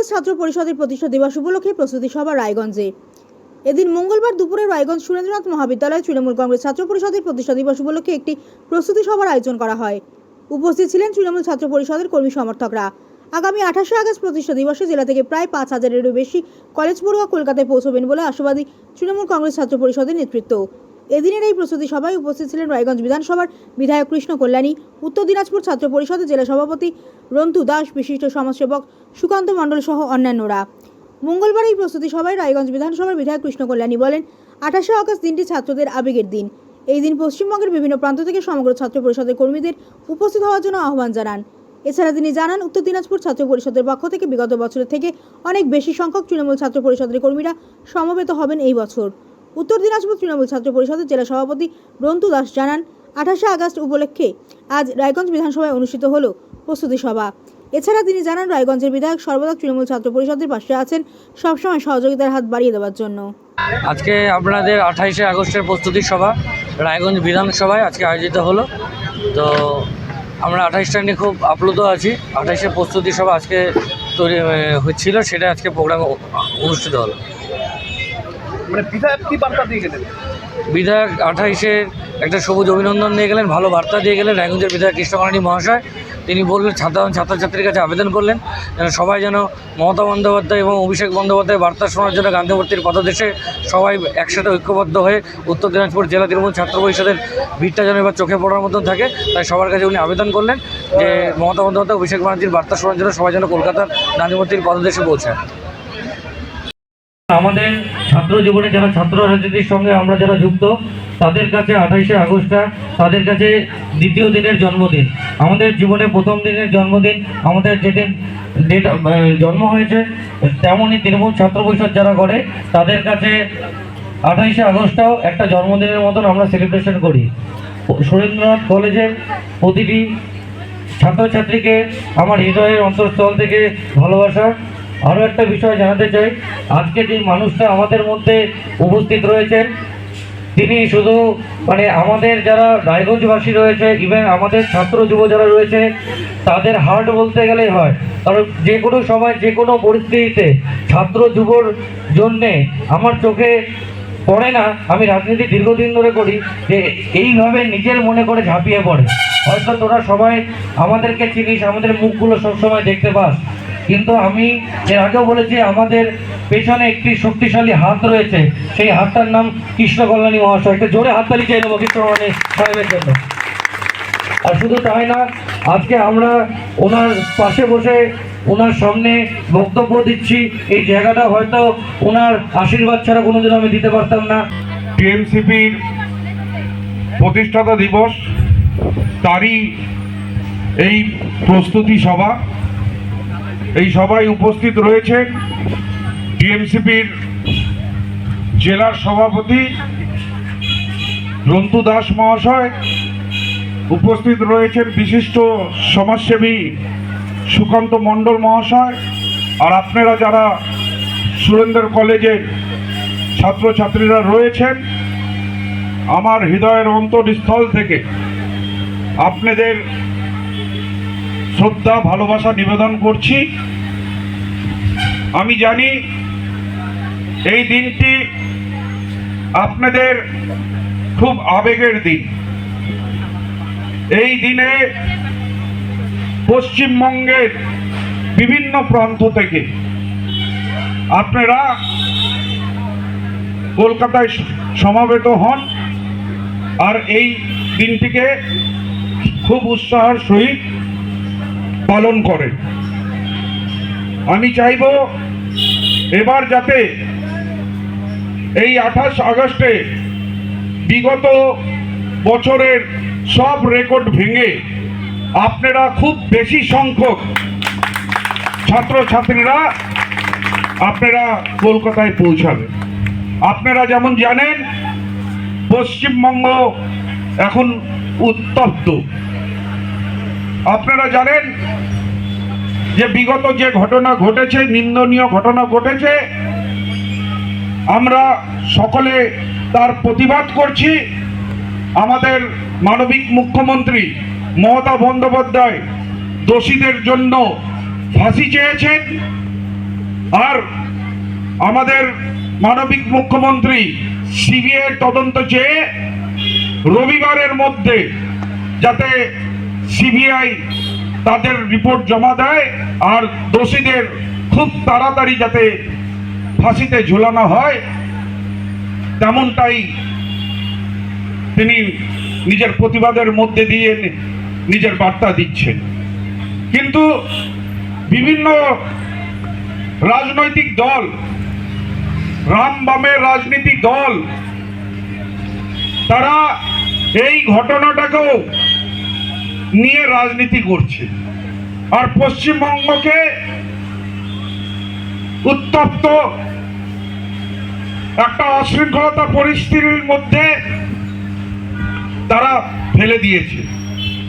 কংগ্রেস ছাত্র পরিষদের প্রতিষ্ঠা দিবস উপলক্ষে প্রস্তুতি সভা রায়গঞ্জে। এদিন মঙ্গলবার দুপুরে রায়গঞ্জ সুরেন্দ্রনাথ মহাবিদ্যালয়ে তৃণমূল কংগ্রেস ছাত্র পরিষদের প্রতিষ্ঠা দিবস উপলক্ষে একটি প্রস্তুতি সভার আয়োজন করা হয়। উপস্থিত ছিলেন তৃণমূল ছাত্র পরিষদের কর্মী সমর্থকরা। আগামী আঠাশে আগস্ট প্রতিষ্ঠা দিবসে জেলা থেকে প্রায় পাঁচ হাজারেরও বেশি কলেজ পড়ুয়া কলকাতায় পৌঁছবেন বলে আশাবাদী তৃণমূল কংগ্রেস ছাত্র পরিষদের নেতৃত্ব। এদিনের এই প্রস্তুতি সভায় উপস্থিত ছিলেন রায়গঞ্জ বিধানসভার বিধায়ক কৃষ্ণ কল্যাণী, উত্তর দিনাজপুর ছাত্র পরিষদের জেলা সভাপতি রন্তু দাস, বিশিষ্ট সমাজসেবক সুকান্ত মণ্ডল সহ অন্যান্যরা। মঙ্গলবার এই প্রস্তুতি সভায় রায়গঞ্জ বিধানসভার বিধায়ক কৃষ্ণ কল্যাণী বলেন, আঠাশে আগস্ট দিনটি ছাত্রদের আবেগের দিন। এই দিন পশ্চিমবঙ্গের বিভিন্ন প্রান্ত থেকে সমগ্র ছাত্র পরিষদের কর্মীদের উপস্থিত হওয়ার জন্য আহ্বান জানান। এছাড়া তিনি জানান, উত্তর দিনাজপুর ছাত্র পরিষদের পক্ষ থেকে বিগত বছরের থেকে অনেক বেশি সংখ্যক তৃণমূল ছাত্র পরিষদের কর্মীরা সমবেত হবেন এই বছর। উত্তর দিনাজপুর তৃণমূল ছাত্র পরিষদের জেলা সভাপতি রন্তু দাস জানান, আঠাশে আগস্ট উপলক্ষে আজ রায়গঞ্জ বিধানসভায় অনুষ্ঠিত হল প্রস্তুতি সভা। এছাড়া তিনি জানান, রায়গঞ্জের বিধায়ক সর্বদা তৃণমূল ছাত্র পরিষদের পাশে আছেন, সবসময় সহযোগিতার হাত বাড়িয়ে দেওয়ার জন্য। আজকে আপনাদের আঠাইশে আগস্টের প্রস্তুতি সভা, রায়গঞ্জ বিধানসভায় আজকে আয়োজিত হলো। তো আমরা আঠাইশটা নিয়ে খুব আপ্লুত আছি। আঠাইশে প্রস্তুতি সভা আজকে তৈরি হচ্ছিল, সেটা আজকে প্রোগ্রাম অনুষ্ঠিত হলো। মানে বিধায়ক বার্তা দিয়ে গেলেন? বিধায়ক আঠাইশে একটা সবুজ অভিনন্দন দিয়ে গেলেন, ভালো বার্তা দিয়ে গেলেন। রায়গঞ্জের বিধায়ক কৃষ্ণকালী মহাশয়, তিনি বললেন সাধারণ ছাত্রছাত্রীর কাছে আবেদন করলেন, যেন সবাই যেন মমতা বন্দ্যোপাধ্যায় এবং অভিষেক বন্দ্যোপাধ্যায় বার্তা শোনার জন্য গান্ধীমূর্তির পদদেশে সবাই একসাথে ঐক্যবদ্ধ হয়ে উত্তর দিনাজপুর জেলা তৃণমূল ছাত্র পরিষদের ভিড়টা যেন এবার চোখে পড়ার মতন থাকে, তাই সবার কাছে উনি আবেদন করলেন যে মমতা বন্দ্যোপাধ্যায়, অভিষেক ব্যানার্জির বার্তা শোনার জন্য সবাই যেন কলকাতার গান্ধীমূর্তির পদদেশে পৌঁছায়। আমাদের ছাত্র জীবনে যারা ছাত্র রাজনীতির সঙ্গে আমরা যারা যুক্ত, তাদের কাছে আঠাইশে আগস্টটা তাদের কাছে দ্বিতীয় দিনের জন্মদিন। আমাদের জীবনে প্রথম দিনের জন্মদিন, আমাদের যেদিন ডেট জন্ম হয়েছে, তেমনই তৃণমূল ছাত্র পরিষদ যারা করে, তাদের কাছে আঠাইশে আগস্টটাও একটা জন্মদিনের মতন আমরা সেলিব্রেশন করি। সুরেন্দ্রনাথ কলেজের প্রতিটি ছাত্রছাত্রীকে আমার হৃদয়ের অন্তঃস্থল থেকে ভালোবাসা আরও একটা বিষয় জানাতে চাই। আজকে যে মানুষটা আমাদের মধ্যে উপস্থিত রয়েছেন, তিনি শুধু মানে আমাদের যারা রায়গঞ্জবাসী রয়েছে ইভেন আমাদের ছাত্র যুব যারা রয়েছে, তাদের হার্ট বলতে গেলেই হয়। কারণ যে কোনো সময়, যে কোনো পরিস্থিতিতে ছাত্র যুবর জন্যে আমার চোখে পড়ে না, আমি রাজনীতি দীর্ঘদিন ধরে করি, যে এইভাবে নিজের মনে করে ঝাঁপিয়ে পড়ে। হয়তো তোরা সবাই আমাদেরকে চিনিস, আমাদের মুখগুলো সবসময় দেখতে পাস কিন্তু আমি এর আগেও বলেছি, আমাদের পেছনে একটি শক্তিশালী হাত রয়েছে। সেই হাতটার নাম কৃষ্ণ কল্যাণী মহাশয়। একটু জোরে হাততালি চাই নেব কৃষ্ণকল্যাণী সাহেবের জন্য। আর শুধু তাই না, আজকে আমরা ওনার পাশে বসে ওনার সামনে বক্তব্য দিচ্ছি। এই জায়গাটা হয়তো ওনার আশীর্বাদ ছাড়া কোনোদিন আমি দিতে পারতাম না। টিএমসিপির প্রতিষ্ঠাতা দিবস, তারই এই প্রস্তুতি সভা। এই সভায় উপস্থিত রয়েছেন টিএমসিপির জেলার সভাপতি রন্তু দাস মহাশয়, উপস্থিত রয়েছেন বিশিষ্ট সমাজসেবী সুকান্ত মণ্ডল মহাশয়, আর আপনারা যারা সুরেন্দ্র কলেজের ছাত্রছাত্রীরা রয়েছেন, আমার হৃদয়ের অন্তরস্থল থেকে আপনাদের শ্রদ্ধা, ভালোবাসা নিবেদন করছি। আমি জানি এই দিনটি আপনাদের খুব আবেগের দিন। এই দিনে পশ্চিমবঙ্গের বিভিন্ন প্রান্ত থেকে আপনারা কলকাতায় সমাবেত হন আর এই দিনটিকে খুব উৎসাহের সহিত পালন করে। আমি চাইব এবার যাতে এই আঠাশ আগস্টে বিগত বছরের সব রেকর্ড ভেঙে আপনারা খুব বেশি সংখ্যক ছাত্রছাত্রীরা আপনারা কলকাতায় পৌঁছাবেন আপনারা যেমন জানেন, পশ্চিমবঙ্গ এখন উত্তপ্ত। আপনারা জানেন যে বিগত যে ঘটনা ঘটেছে, নিন্দনীয় ঘটনা ঘটেছে, আমরা সকলে তার প্রতিবাদ করছি। আমাদের মানবিক মুখ্যমন্ত্রী মমতা বন্দ্যোপাধ্যায় দোষীদের জন্য ফাঁসি চেয়েছেন আর আমাদের মানবিক মুখ্যমন্ত্রী সিবিআই তদন্ত চেয়ে রবিবারের মধ্যে যাতে সিবিআই তাদের রিপোর্ট জমা দেয় আর দোষীদের খুব তাড়াতাড়ি যাতে ফাঁসিতে ঝুলানো হয়, তেমনটাই তিনি নিজের প্রতিবাদের মধ্যে দিয়ে নিজের বার্তা দিচ্ছেন। কিন্তু বিভিন্ন রাজনৈতিক দল, রাম বামের রাজনীতিক দল, তারা এই ঘটনাটাকেও নিয়ে রাজনীতি করছে। আর পশ্চিমবঙ্গকে উত্তপ্ত একটা অশৃঙ্খলতা পরিস্থিতির মধ্যে তারা ফেলে দিয়েছে।